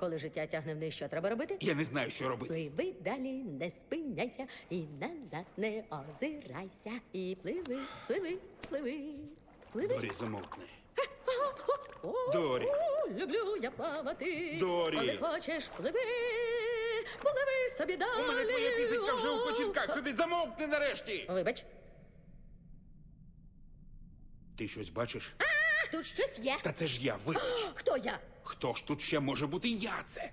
Коли життя тягне вниз, що треба робити? Я не знаю, що робити. Пливи далі, не спиняйся, і назад не озирайся. І пливи, пливи, пливи, пливи. Дорі, замовкни. Дорі. Люблю я плавати. Дорі. Коли хочеш, пливи, пливи собі далі. У мене твоя пісенька вже у починках сидить. Замовкни нарешті. Вибач, Ти щось бачиш? Тут щось є. Та це ж я, вибач. Хто я? Хто ж тут ще може бути я це?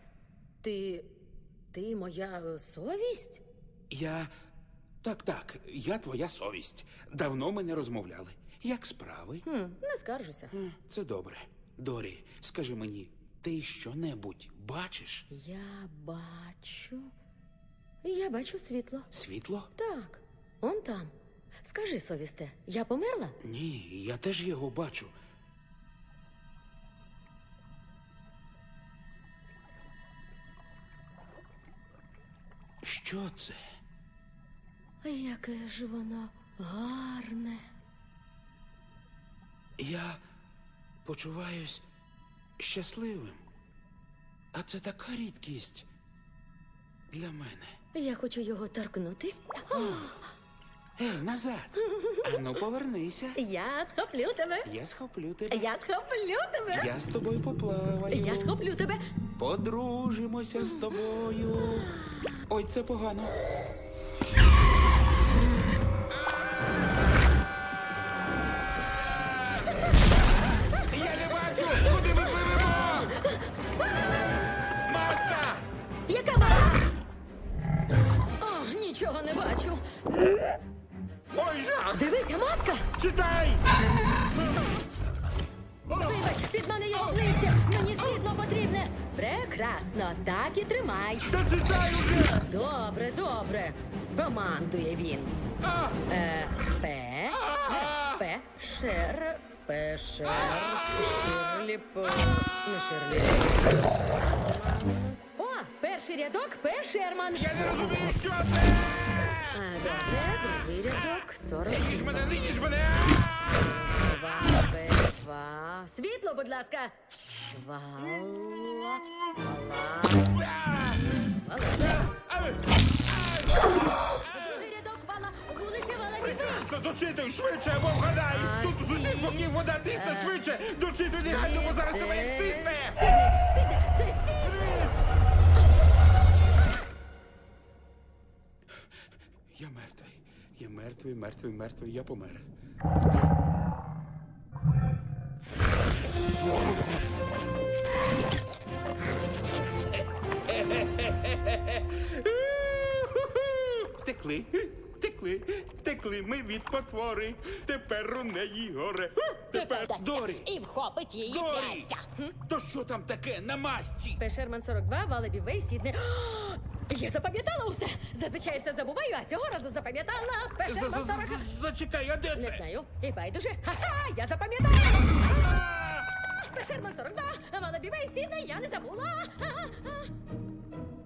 Ти. ти моя е, совість? Я. Так, так, я твоя совість. Давно ми не розмовляли. Як справи? Хм, не скаржуся. Це добре. Дорі, скажи мені, ти що-небудь бачиш? Я бачу. Я бачу світло. Світло? Так, он там. Скажи, совісте, я померла? Ні, я теж його бачу. Що це? Яке ж воно гарне. Я почуваюсь щасливим. А це така рідкість для мене. Я хочу його торкнутись. О, Ей, назад. Ану, повернися. я схоплю тебе. Я схоплю тебе. Я схоплю тебе. Я з тобою поплаваю. Я схоплю тебе. Подружимося з тобою. Ой, це погано. Я не бачу! Куди ми пливемо? Маска! Яка мала? О, нічого не бачу. Ой, жах! Дивися, маска! Читай! Вибач, під мене є ближче. Мені світло потрібне. Прекрасно, так і тримай. Та читай уже! Добре, добре. Командує він. А! Е, П, П, Шер, П, Шер, Ширлі, П, не Ширлі. О, перший рядок, П, Шерман. Я не розумію, що це! А, добре, другий рядок, 42, Не їж мене, не їж мене! П, 2. Світло, будь ласка. Вала, вала. Рядок, вала, вулиця Вала, дивись. Дочитуй швидше, або вгадай! Тут з усіх боків вода тисне швидше! Дочитуй негайно, бо зараз тебе як стисне! Сіди, сіди, це сіди. Я мертвий. Я мертвий, мертвий, мертвий, я помер. Втекли, втекли, втекли ми від потвори. Тепер у неї горе. Тепер Дорі! І вхопить її Дорі! трястя. Хм? То що там таке на масті? Пешерман 42, Валебі Вей, Сідне. О, Я запам'ятала усе. Зазвичай все забуваю, а цього разу запам'ятала. Пешерман за- 42. за- Зачекай, а де Не це? знаю. І байдуже. Ха-ха, я запам'ятала. Пешерман 42, Валебі Вей, Сідне, я не забула.